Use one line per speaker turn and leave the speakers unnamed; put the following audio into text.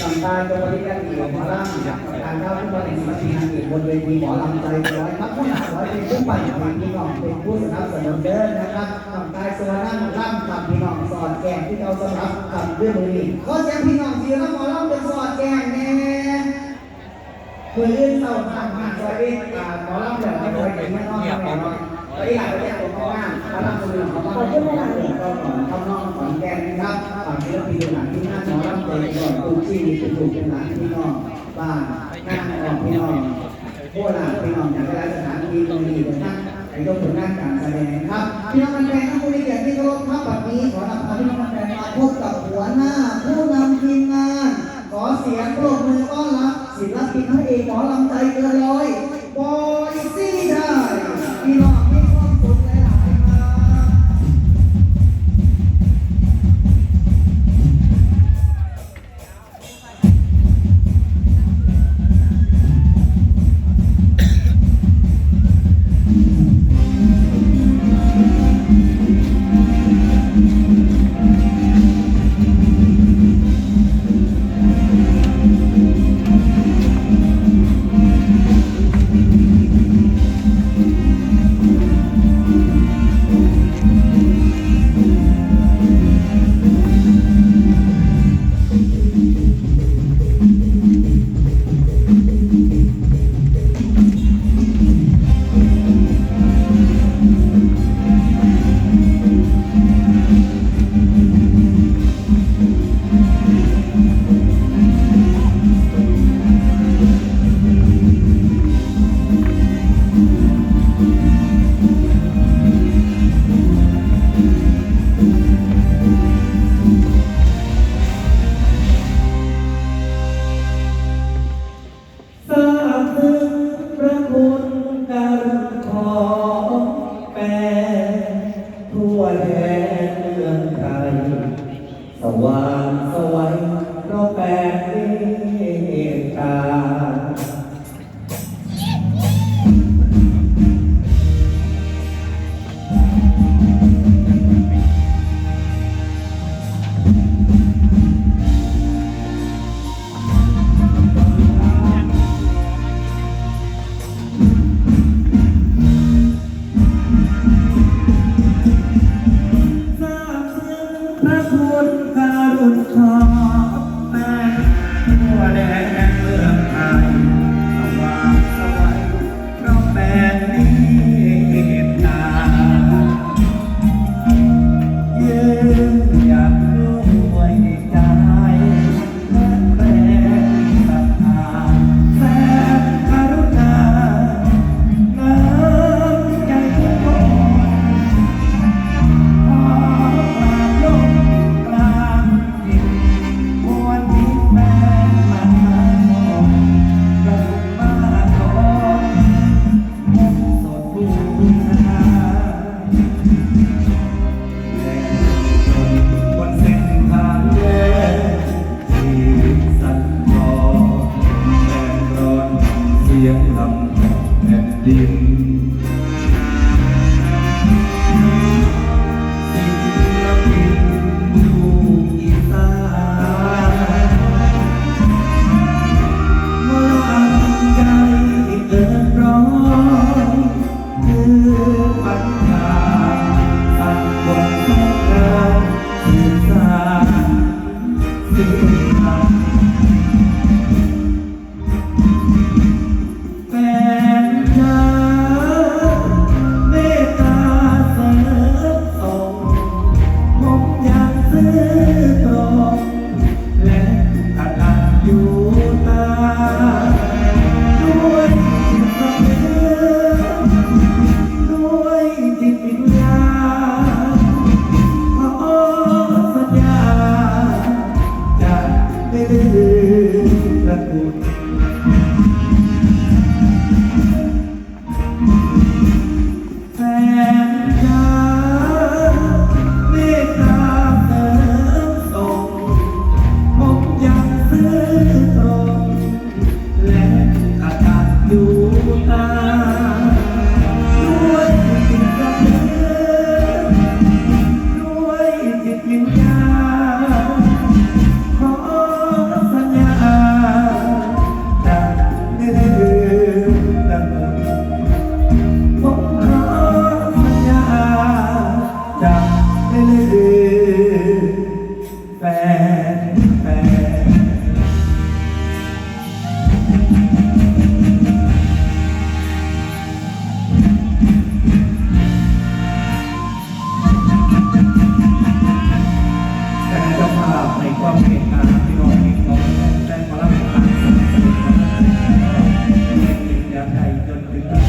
สัมภาษณ์ตัวบริการดีหมอลำการเข้าทุกวันในสมาชิกนางเอกบนเวทีหมอลำใจร้อยครับผู้หนักร้อยเป็นผู้ปั่นเป็นพี่น้องเป็นผู้สนับสนุนเดินนะครับทำตายสวนั่งล่ำขับพี่น้องสอดแกงที่เราสำหรับขับด้วยมือนี้ขอเสียงพี่น้องเสียงหมอลำเป็นสอดแกงแน่คุยเรื่องเศร้ามากมากเลยหมอลำแบบไม่เคยเห็นไม่ต้องทำแบบนี้ไปอยากไปอยากตรงข้างหน้าหมอลำคนอื่นเขาต้องขอเวลาเองก็ก่อนทำนองของแก่นนะครับฝากศิลปินหลังที่หน้าหมอลำเลยก่อนตุ้ที่เป็นถูกเป็นหลังพี่น้องบ้านงานออกพี่น้องโคราชพี่น้องจากหลายสถานที่ตรงนี้ตรงนั้นไอ้ต้องผลงานการแสดงครับพี่น้องแฟนๆทั้งบริการที่
there. ในความเมตตาพี่น้องพี่น้องแต่พลังต่างสนับสนุนมาอยากใดจนถึง